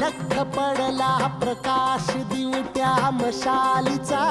लख पडला प्रकाश दिवट्या मशालीचा.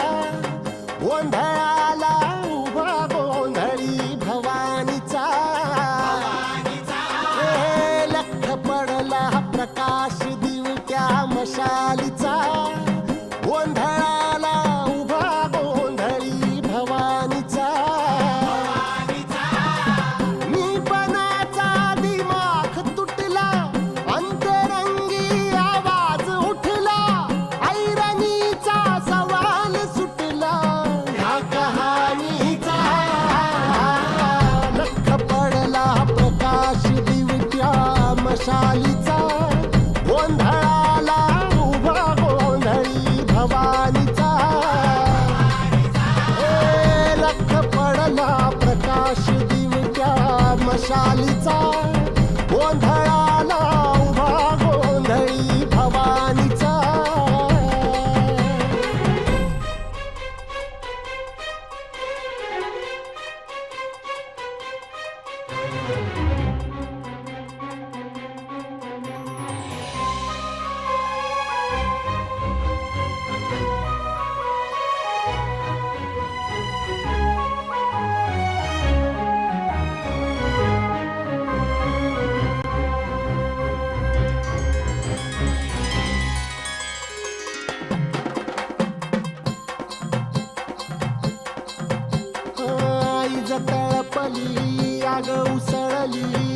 उसळली आग उसळली